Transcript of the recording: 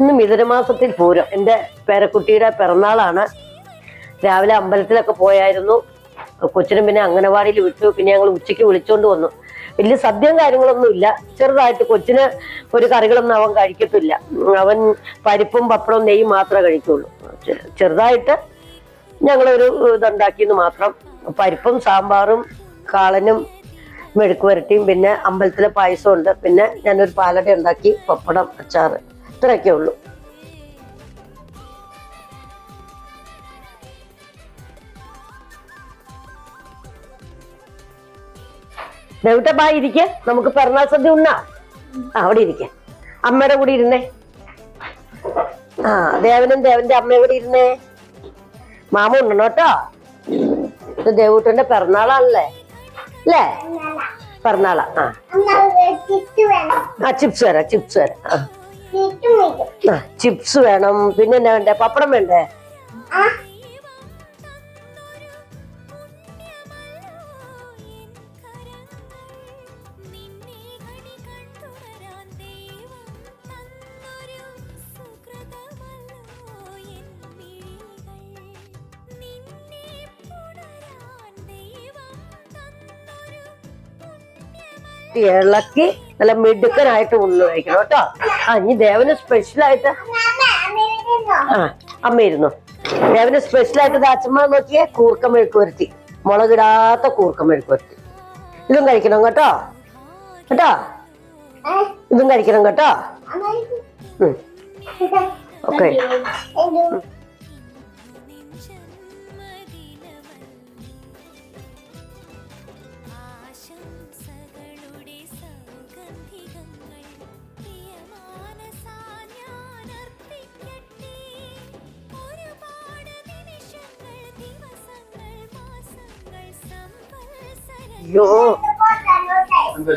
ഇന്ന് മിഥുനമാസത്തിൽ പൂരം. എന്റെ പേരക്കുട്ടിയുടെ പിറന്നാളാണ്. രാവിലെ അമ്പലത്തിലൊക്കെ പോയായിരുന്നു. കൊച്ചിനും പിന്നെ അംഗനവാടിയിൽ വിട്ടു. പിന്നെ ഞങ്ങൾ ഉച്ചയ്ക്ക് വിളിച്ചുകൊണ്ട് വന്നു. വലിയ സദ്യം കാര്യങ്ങളൊന്നും ഇല്ല. ചെറുതായിട്ട് കൊച്ചിന് ഒരു കറികളൊന്നും അവൻ കഴിക്കത്തില്ല. അവൻ പരിപ്പും പപ്പടവും നെയ്യും മാത്രമേ കഴിക്കുള്ളൂ. ചെറുതായിട്ട് ഞങ്ങളൊരു ഇതുണ്ടാക്കിയെന്ന് മാത്രം. പരിപ്പും സാമ്പാറും കാളനും മെഴുക്ക് വരട്ടിയും പിന്നെ അമ്പലത്തിലെ പായസം ഉണ്ട് പിന്നെ ഞാനൊരു പാലട ഉണ്ടാക്കി പപ്പടം അച്ചാറ്. ഇത്രയൊക്കെ ഉള്ളൂ. ദേവിട്ട ഇരിക്ക. നമുക്ക് പിറന്നാൾ സദ്യ ഉണ്ണാ അവിടെ ഇരിക്കെ. അമ്മയുടെ കൂടെ ഇരുന്നേ. ആ ദേവനും ദേവന്റെ അമ്മയും കൂടെ ഇരുന്നേ. മാമ ഉണ്ടണോ കേട്ടോ. ഇത് ദേവൂട്ടന്റെ പിറന്നാളാണല്ലേ? അല്ലേ? പിറന്നാളാ. ആ. ആ ചിപ്സ് വരാം ചിപ്സ് വരാം ആ. ചിപ്സ് വേണം. പിന്നെ എന്നാ വേണ്ടേ? പപ്പടം വേണ്ടേ? ഇളക്കി നല്ല മിടുക്കനായിട്ട് ഉള്ളു കഴിക്കണം കേട്ടോ. ആ ഇനി ദേവന് സ്പെഷ്യലായിട്ട് ആ അമ്മ ഇരുന്നു. ദേവന് സ്പെഷ്യലായിട്ട് അച്ഛമ്മ നോക്കിയേ കൂർക്ക മെഴുക്ക് വരുത്തി മുളകിടാത്ത കൂർക്ക മെഴുക്ക് വരുത്തി ഇതും കഴിക്കണം കേട്ടോ. കേട്ടോ? ഇതും കഴിക്കണം കേട്ടോ. ഓക്കെ. അയ്യോ. എന്താ